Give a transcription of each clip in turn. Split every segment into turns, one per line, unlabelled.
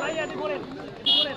ভাই আপনি বলেন বলেন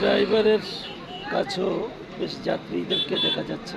ড্রাইভারের কাছেও বেশ যাত্রীদেরকে দেখা যাচ্ছে।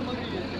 Lamborghini.